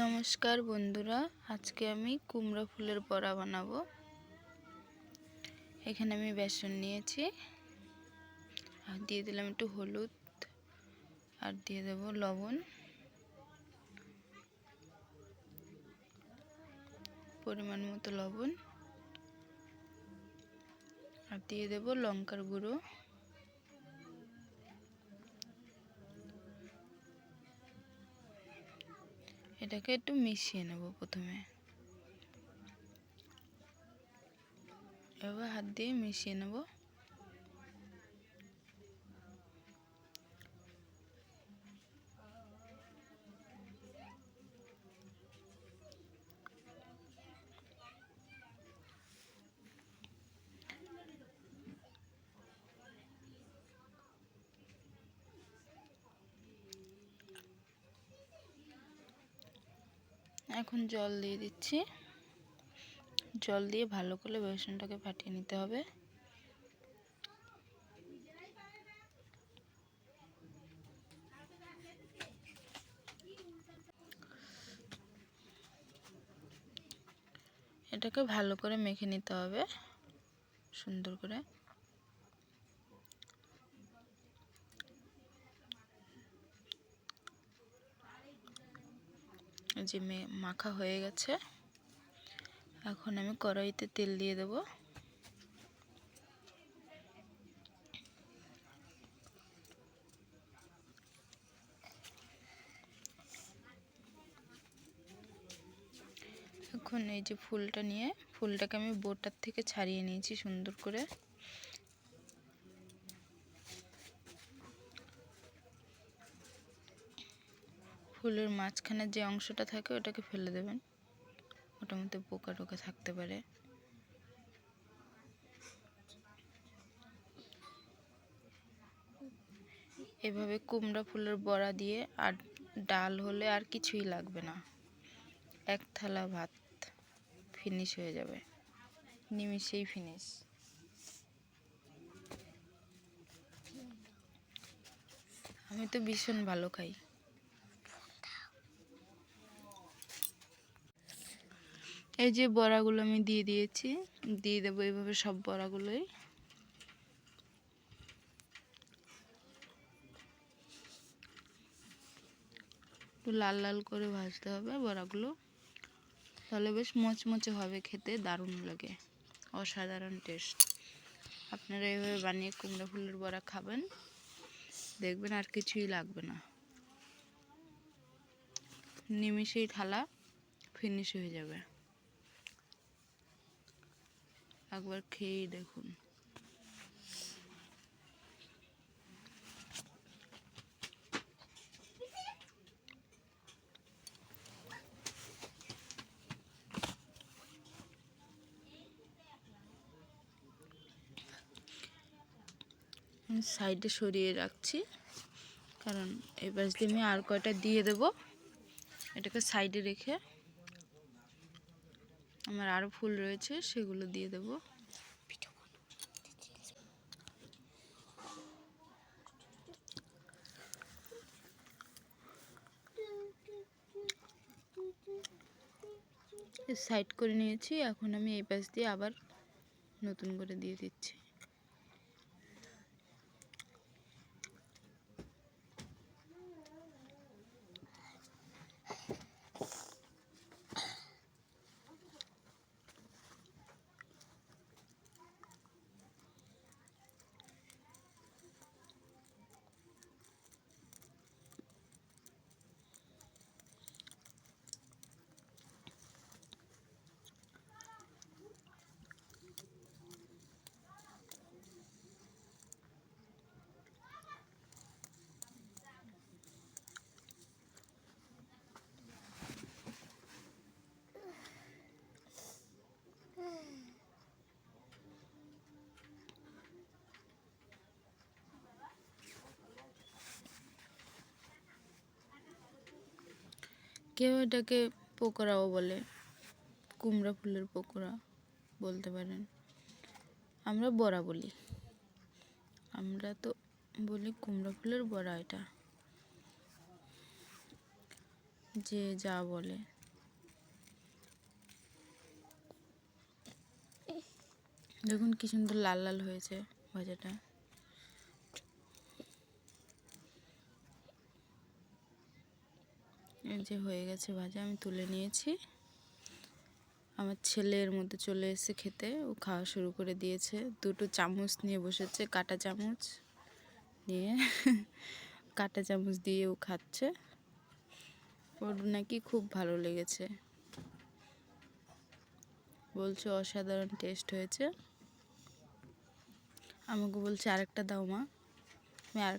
নমস্কার বন্ধুরা, আজকে আমি কুমড়ো ফুলের বড়া বানাবো। এখানে আমি বেসন নিয়েছি, আর দিয়ে দিলাম একটু হলুদ, আর দিয়ে দেব লবণ। পরিমাণ মতো লবণ, আর দিয়ে দেব লঙ্কার গুঁড়ো। এটাকে একটু মিশিয়ে নেব প্রথমে। এবার হাত দিয়ে মিশিয়ে নেব। এখন জল দিয়ে দিচ্ছি। জল দিয়ে ভালো করে বেসনটাকে ফাটিয়ে নিতে হবে। এটাকে ভালো করে মেখে নিতে হবে। সুন্দর করে। যে মাখা হয়ে গেছে। এখন আমি কড়াইতে তেল দিয়ে দেব। এখন এই যে ফুলটা নিয়ে, ফুলটাকে আমি বোটার থেকে ছাড়িয়ে নিয়েছি সুন্দর করে। ফুলের মাঝখানে যে অংশটা থাকে ওটাকে ফেলে দেবেন। ওটার মধ্যে পোকা টোকা থাকতে পারে। এভাবে কুমড়া ফুলের বড়া দিয়ে আর ডাল হলে আর কিছুই লাগবে না। এক থালা ভাত ফিনিশ হয়ে যাবে। নিমিশেই ফিনিশ আমি তো ভীষণ ভালো খাই। এই যে বড়াগুলো আমি দিয়ে দিয়েছি, দিয়ে দেবো এইভাবে সব বড়াগুলোই। একটু লাল লাল করে ভাজতে হবে বড়াগুলো। তাহলে বেশ মচমচে হবে খেতে, দারুণ লাগে, অসাধারণ টেস্ট আপনারা এইভাবে বানিয়ে কুমড়া ফুলের বড়া খাবেন, দেখবেন আর কিছুই লাগবে না। নিমিষেই থালা ফিনিশ হয়ে যাবে। একবার খেয়েই দেখুন। সাইডে সরিয়ে রাখছি, কারণ এবার দিয়ে আমি আর কয়টা দিয়ে দেব, এটাকে সাইডে রেখে আমার আরও ফুল রয়েছে, সেগুলো দিয়ে দেব। সাইড করে নিয়েছি, এখন আমি এই পাশ দিয়ে আবার নতুন করে দিয়ে দিচ্ছি। কেউ এটাকে পকোড়াও বলে। কুমড়া ফুলের পকোড়া বলতে পারেন। আমরা বড়া বলি। আমরা তো বলি কুমড়া ফুলের বড়া এটা। যে যা বলে। দেখুন কি সুন্দর লাল লাল হয়েছে ভাজাটা এই যে হয়ে গেছে ভাজা, আমি তুলে নিয়েছি। আমার ছেলের মধ্যে চলে এসেছে খেতে। ও খাওয়া শুরু করে দিয়েছে। দুটো চামচ নিয়ে বসেছে, কাটা চামচ নিয়ে। কাঁটা চামচ দিয়ে ও খাচ্ছে। ওর নাকি খুব ভালো লেগেছে। বলছে, অসাধারণ টেস্ট হয়েছে। আমাকে বলছে, আরেকটা দাও মা। আমি আর